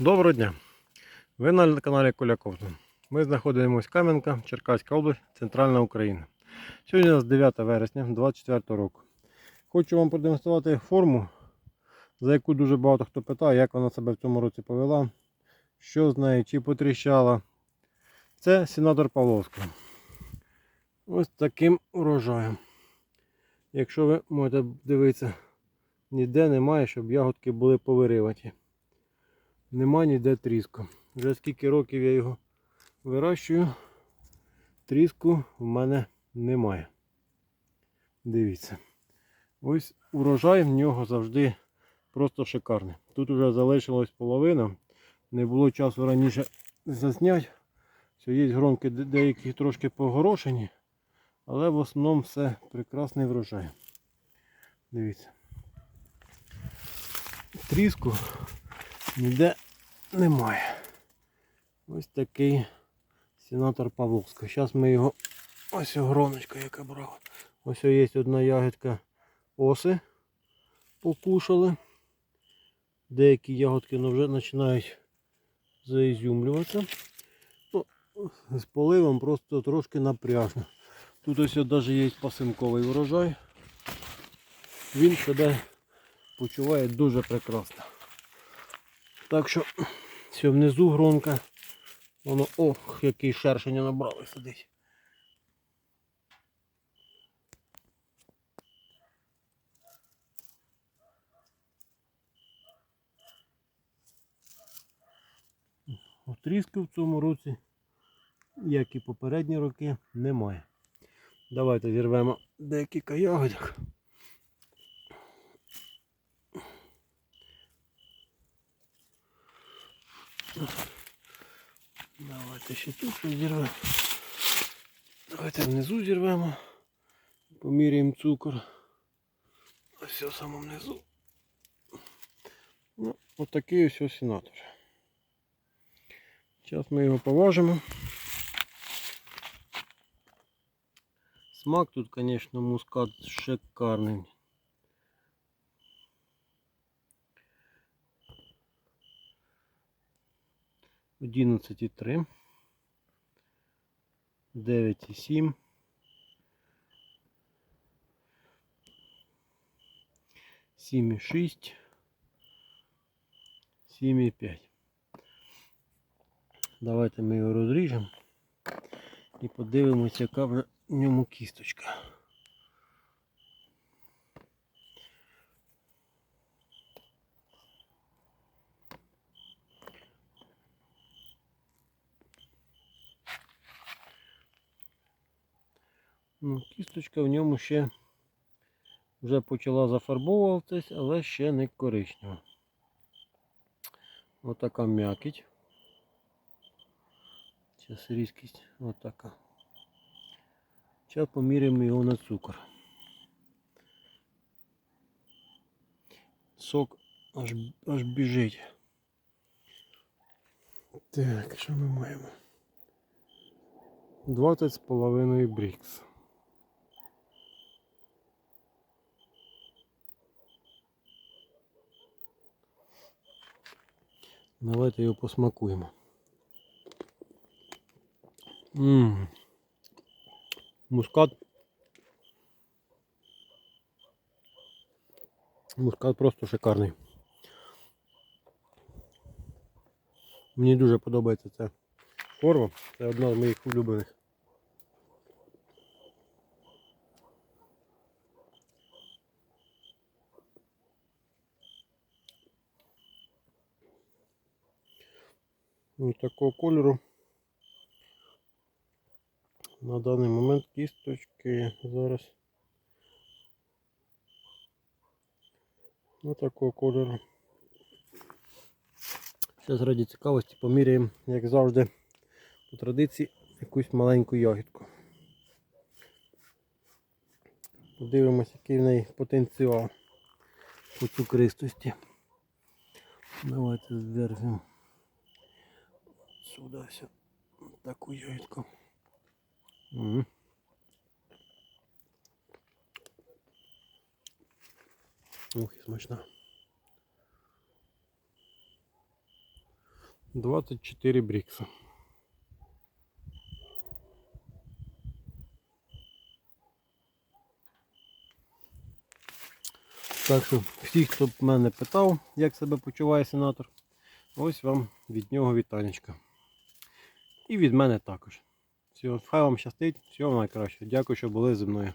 Доброго дня! Ви на каналі Коля Ми знаходимося в Кам'янка, Черкаська область, Центральна Україна. Сьогодні у нас 9 вересня 2024 року. Хочу вам продемонструвати форму, за яку дуже багато хто питає, як вона себе в цьому році повела, що з нею, чи потріщала. Це сенатор Павловська. Ось таким урожаєм. Якщо ви можете дивитися, ніде немає, щоб ягодки були повириваті. Нема ніде тріску. Вже скільки років я його вирощую, тріску в мене немає. Дивіться. Ось урожай в нього завжди просто шикарний. Тут вже залишилась половина. Не було часу раніше засняти. Все, є гронки де- деякі трошки погорошені, але в основному все прекрасний врожай. Дивіться. Тріску ніде немає. Ось такий сенатор Павловський. Зараз ми його ось гроночка, яка брала. Ось є одна ягідка оси покушали. Деякі ягодки ну, вже починають заізюмлюватися. Ну, з поливом просто трошки напряжно. Тут ось навіть є пасинковий урожай. Він себе почуває дуже прекрасно. Так що все внизу гронка. Воно ох, який шершення набрали сидить. Отрізки в цьому році, як і попередні роки, немає. Давайте зірвемо декілька ягодок. Давайте ще тут зірвемо. Давайте внизу зірвемо. Поміряємо цукор. Ось все саме внизу. Ну, отакий ось ось сенатор. Зараз ми його поважимо. Смак тут, звісно, мускат шикарний. Одинадцять і три. Дев'ять і сім. Сім і шість. Сім і п'ять. Давайте ми його розріжемо і подивимося, яка в ньому кісточка. Ну, кісточка в ньому ще вже почала зафарбовуватись, але ще не коричнева. Отака м'якіть. Зараз різкість отака. Зараз поміряємо його на цукор. Сок аж, аж біжить. Так, що ми маємо? 20 з половиною брікс. Давайте його посмакуємо. Ммм. Мускат. Мускат просто шикарний. Мені дуже подобається ця форма. Це одна з моїх улюблених. Ось такого кольору. На даний момент кісточки зараз ось такого кольору. Зараз раді цікавості поміряємо, як завжди, по традиції якусь маленьку ягідку. Подивимось, який в неї потенціал по цукристості. Давайте звернемо сюди все таку ягідку. Угу. Ух, і смачна. 24 брікса. Так що всі, хто мене питав, як себе почуває сенатор, ось вам від нього вітанечка. І від мене також. Всього, хай вам щастить, всього найкращого. Дякую, що були зі мною.